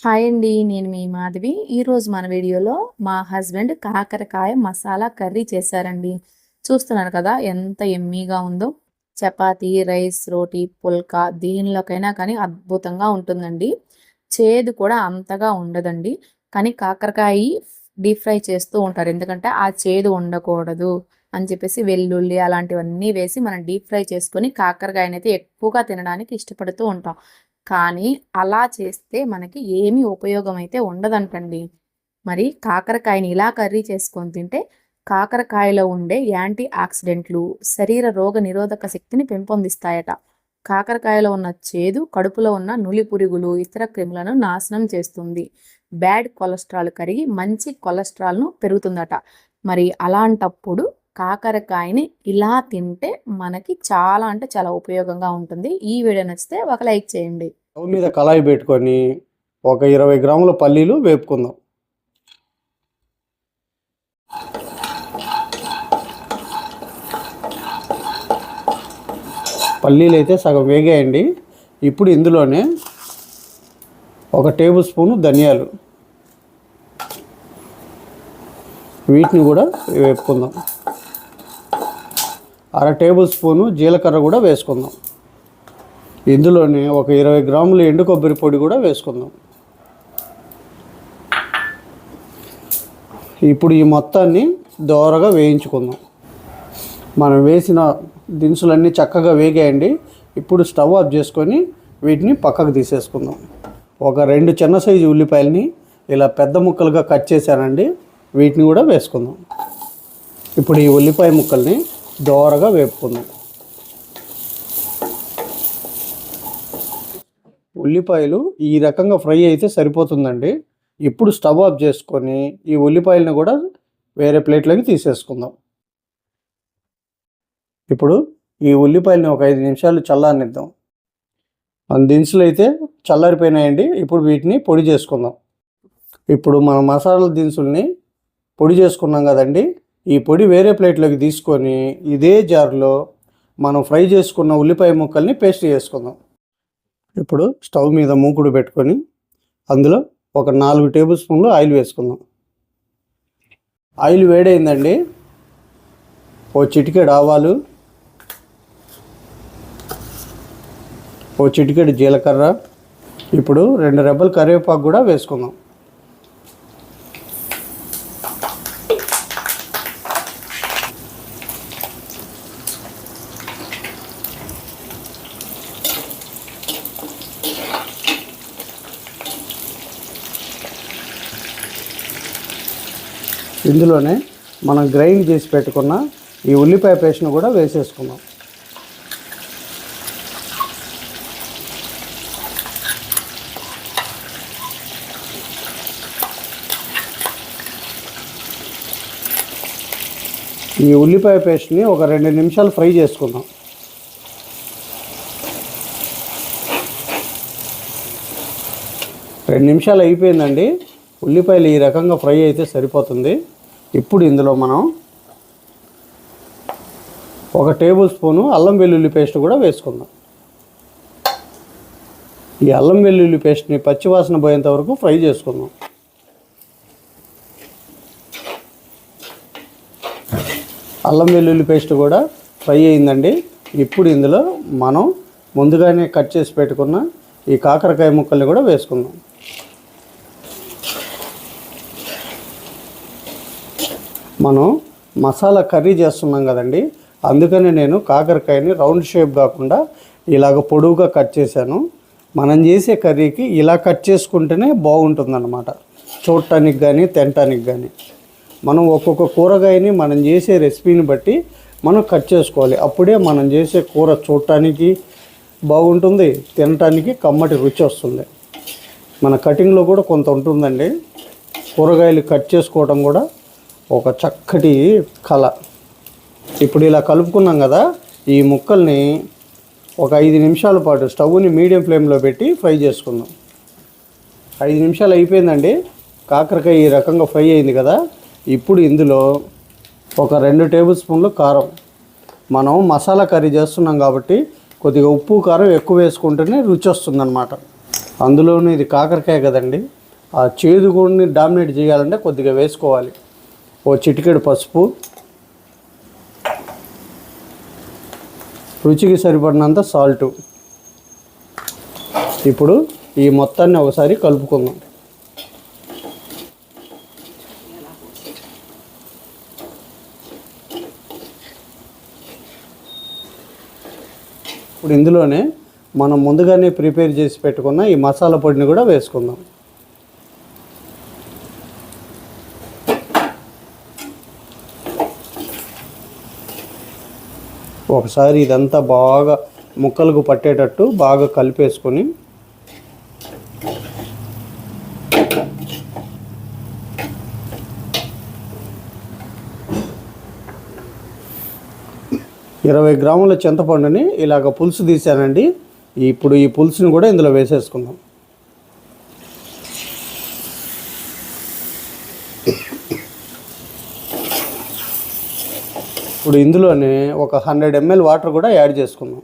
Hi అండి నేను మీ మాధవి. ఈరోజు మన వీడియోలో మా హస్బెండ్ కాకరకాయ మసాలా కర్రీ చేశారండి. చూస్తున్నారు కదా ఎంత ఎమ్మీగా ఉందో. చపాతి రైస్ రోటీ పుల్కా దీనిలోకైనా కానీ అద్భుతంగా ఉంటుందండి. చేదు కూడా అంతగా ఉండదండి. కానీ కాకరకాయ డీప్ ఫ్రై చేస్తూ ఉంటారు. ఎందుకంటే ఆ చేదు ఉండకూడదు అని చెప్పేసి వెల్లుల్లి అలాంటివన్నీ వేసి మనం డీప్ ఫ్రై చేసుకొని కాకరకాయనైతే ఎక్కువగా తినడానికి ఇష్టపడుతూ ఉంటాం. కానీ అలా చేస్తే మనకి ఏమీ ఉపయోగం అయితే ఉండదంటండి. మరి కాకరకాయని ఇలా కర్రీ చేసుకొని తింటే కాకరకాయలో ఉండే యాంటీ ఆక్సిడెంట్లు శరీర రోగ నిరోధక శక్తిని పెంపొందిస్తాయట. కాకరకాయలో ఉన్న చేదు కడుపులో ఉన్న నులి పురుగులు ఇతర క్రిములను నాశనం చేస్తుంది. బ్యాడ్ కొలెస్ట్రాల్ కరిగి మంచి కొలెస్ట్రాల్ను పెరుగుతుందట. మరి అలాంటప్పుడు కాకరకాయని ఇలా తింటే మనకి చాలా అంటే చాలా ఉపయోగంగా ఉంటుంది. ఈ వీడియో నచ్చితే ఒక లైక్ చేయండి. స్టవ్ మీద కళాయి పెట్టుకొని ఒక ఇరవై గ్రాముల పల్లీలు వేపుకుందాం. పల్లీలు అయితే సగం వేగాయండి. ఇప్పుడు ఇందులోనే ఒక టేబుల్ స్పూను ధనియాలు. వీటిని కూడా వేపుకుందాం. అర టేబుల్ స్పూను జీలకర్ర కూడా వేసుకుందాం. ఇందులోనే ఒక ఇరవై గ్రాములు ఎండు కొబ్బరి పొడి కూడా వేసుకుందాం. ఇప్పుడు ఈ మొత్తాన్ని దోరగా వేయించుకుందాం. మనం వేసిన దినుసులన్నీ చక్కగా వేగాయండి. ఇప్పుడు స్టవ్ ఆఫ్ చేసుకొని వీటిని పక్కకు తీసేసుకుందాం. ఒక రెండు చిన్న సైజు ఉల్లిపాయలని ఇలా పెద్ద ముక్కలుగా కట్ చేశానండి. వీటిని కూడా వేసుకుందాం. ఇప్పుడు ఈ ఉల్లిపాయ ముక్కల్ని దోరగా వేపుకుందాం. ఉల్లిపాయలు ఈ రకంగా ఫ్రై అయితే సరిపోతుందండి. ఇప్పుడు స్టవ్ ఆఫ్ చేసుకొని ఈ ఉల్లిపాయలను కూడా వేరే ప్లేట్లోకి తీసేసుకుందాం. ఇప్పుడు ఈ ఉల్లిపాయలని ఒక ఐదు నిమిషాలు చల్లారనిద్దాం. మన దినుసులు అయితే చల్లారిపోయినాయండి. ఇప్పుడు వీటిని పొడి చేసుకుందాం. ఇప్పుడు మన మసాలా దినుసుల్ని పొడి చేసుకున్నాం కదండి. ఈ పొడి వేరే ప్లేట్లోకి తీసుకొని ఇదే జార్లో మనం ఫ్రై చేసుకున్న ఉల్లిపాయ ముక్కల్ని పేస్ట్ చేసుకుందాం. ఇప్పుడు స్టవ్ మీద మూకుడు పెట్టుకొని అందులో ఒక నాలుగు టేబుల్ స్పూన్లు ఆయిల్ వేసుకుందాం. ఆయిల్ వేడైందండి. ఓ చిటికెడు ఆవాలు ఓ చిటికెడు జీలకర్ర ఇప్పుడు రెండు రెబ్బలు కరివేపాకు కూడా వేసుకుందాం. ఇందులోనే మనం గ్రైండ్ చేసి పెట్టుకున్న ఈ ఉల్లిపాయ పేస్ట్ను కూడా వేసేసుకుందాం. ఈ ఉల్లిపాయ పేస్ట్ని ఒక రెండు నిమిషాలు ఫ్రై చేసుకుందాం. రెండు నిమిషాలు అయిపోయిందండి. ఉల్లిపాయలు ఈ రకంగా ఫ్రై అయితే సరిపోతుంది. ఇప్పుడు ఇందులో మనం ఒక టేబుల్ స్పూను అల్లం వెల్లుల్లి పేస్ట్ కూడా వేసుకుందాం. ఈ అల్లం వెల్లుల్లి పేస్ట్ని పచ్చివాసన పోయేంత వరకు ఫ్రై చేసుకుందాం. అల్లం వెల్లుల్లి పేస్ట్ కూడా ఫ్రై అయిందండి. ఇప్పుడు ఇందులో మనం ముందుగానే కట్ చేసి పెట్టుకున్న ఈ కాకరకాయ ముక్కల్ని కూడా వేసుకుందాం. మనం మసాలా కర్రీ చేస్తున్నాం కదండి. అందుకని నేను కాకరకాయని రౌండ్ షేప్ కాకుండా ఇలాగ పొడవుగా కట్ చేశాను. మనం చేసే కర్రీకి ఇలా కట్ చేసుకుంటేనే బాగుంటుందన్నమాట. చూడటానికి కానీ తినటానికి కానీ మనం ఒక్కొక్క కూరగాయని మనం చేసే రెసిపీని బట్టి మనం కట్ చేసుకోవాలి. అప్పుడే మనం చేసే కూర చూడటానికి బాగుంటుంది తినటానికి కమ్మటి రుచి వస్తుంది. మన కటింగ్లో కూడా కొంత ఉంటుందండి. కూరగాయలు కట్ చేసుకోవడం కూడా ఒక చక్కటి కళ. ఇప్పుడు ఇలా కలుపుకున్నాం కదా ఈ ముక్కల్ని ఒక ఐదు నిమిషాల పాటు స్టవ్ని మీడియం ఫ్లేమ్లో పెట్టి ఫ్రై చేసుకుందాం. ఐదు నిమిషాలు అయిపోయిందండి. కాకరకాయ ఈ రకంగా ఫ్రై అయింది కదా ఇప్పుడు ఇందులో ఒక రెండు టేబుల్ స్పూన్లు కారం. మనం మసాలా కర్రీ చేస్తున్నాం కాబట్టి కొద్దిగా ఉప్పు కారం ఎక్కువ వేసుకుంటేనే రుచి వస్తుందన్నమాట. అందులోనూ ఇది కాకరకాయ కదండి. ఆ చేదు కూడా డామినేట్ చేయాలంటే కొద్దిగా వేసుకోవాలి. ఓ చిటికెడు పసుపు. రుచికి సరిపడినంత సాల్టు. ఇప్పుడు ఈ మొత్తాన్ని ఒకసారి కలుపుకుందాం. ఇప్పుడు ఇందులోనే మనం ముందుగానే ప్రిపేర్ చేసి పెట్టుకున్న ఈ మసాలా పొడిని కూడా వేసుకుందాం. ఒకసారి ఇదంతా బాగా ముక్కలకు పట్టేటట్టు బాగా కలిపేసుకొని ఇరవై గ్రాముల చింతపండుని ఇలాగ పులుసు తీసానండి. ఇప్పుడు ఈ పులుసుని కూడా ఇందులో వేసేసుకుందాం. ఇప్పుడు ఇందులోనే ఒక హండ్రెడ్ ఎంఎల్ వాటర్ కూడా యాడ్ చేసుకుందాం.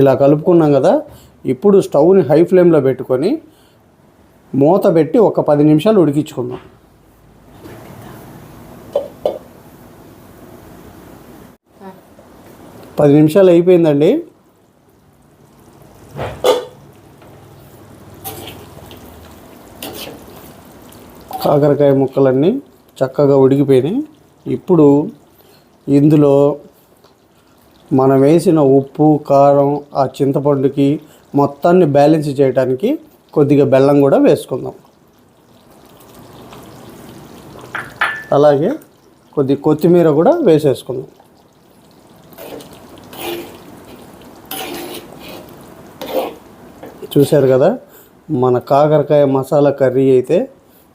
ఇలా కలుపుకున్నాం కదా ఇప్పుడు స్టవ్ని హై ఫ్లేమ్లో పెట్టుకొని మూత పెట్టి ఒక పది నిమిషాలు ఉడికించుకుందాం. పది నిమిషాలు అయిపోయిందండి. కాకరకాయ ముక్కలన్నీ చక్కగా ఉడికిపోయినాయి. ఇప్పుడు ఇందులో మనం వేసిన ఉప్పు కారం ఆ చింతపండుకి మొత్తాన్ని బ్యాలెన్స్ చేయడానికి కొద్దిగా బెల్లం కూడా వేసుకుందాం. అలాగే కొద్ది కొత్తిమీర కూడా వేసేసుకుందాం. చూశారు కదా మన కాకరకాయ మసాలా కర్రీ అయితే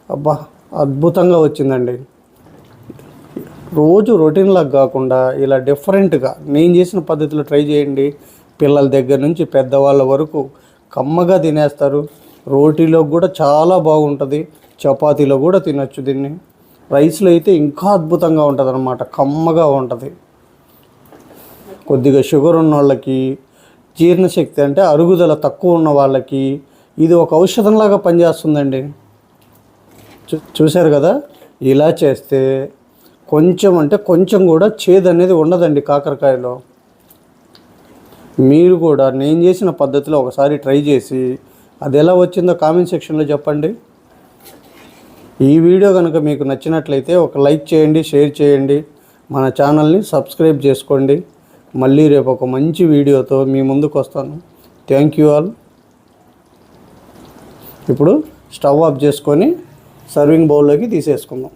అబ్బా అద్భుతంగా వచ్చిందండి. రోజు రొటీన్లాగా కాకుండా ఇలా డిఫరెంట్గా నేను చేసిన పద్ధతిలో ట్రై చేయండి. పిల్లల దగ్గర నుంచి పెద్దవాళ్ళ వరకు కమ్మగా తినేస్తారు. రోటీలో కూడా చాలా బాగుంటుంది. చపాతీలో కూడా తినొచ్చు దీన్ని. రైస్లో అయితే ఇంకా అద్భుతంగా ఉంటుంది అనమాట కమ్మగా ఉంటుంది. కొద్దిగా షుగర్ ఉన్న వాళ్ళకి జీర్ణశక్తి అంటే అరుగుదల తక్కువ ఉన్న వాళ్ళకి ఇది ఒక ఔషధంలాగా పనిచేస్తుందండి. చూశారు కదా? ఇలా చేస్తే కొంచెం అంటే కొంచెం కూడా చేదు అనేది ఉండదండి కాకరకాయలో. మీరు కూడా నేను చేసిన పద్ధతిలో ఒకసారి ట్రై చేసి అది ఎలా వచ్చిందో కామెంట్ సెక్షన్లో చెప్పండి. ఈ వీడియో కనుక మీకు నచ్చినట్లయితే ఒక లైక్ చేయండి షేర్ చేయండి మన ఛానల్ని సబ్స్క్రైబ్ చేసుకోండి. మళ్ళీ రేపు ఒక మంచి వీడియోతో మీ ముందుకు వస్తాను. Thank you all. ఇప్పుడు స్టవ్ ఆఫ్ చేసుకొని సర్వింగ్ బౌల్లోకి తీసేసుకుందాం.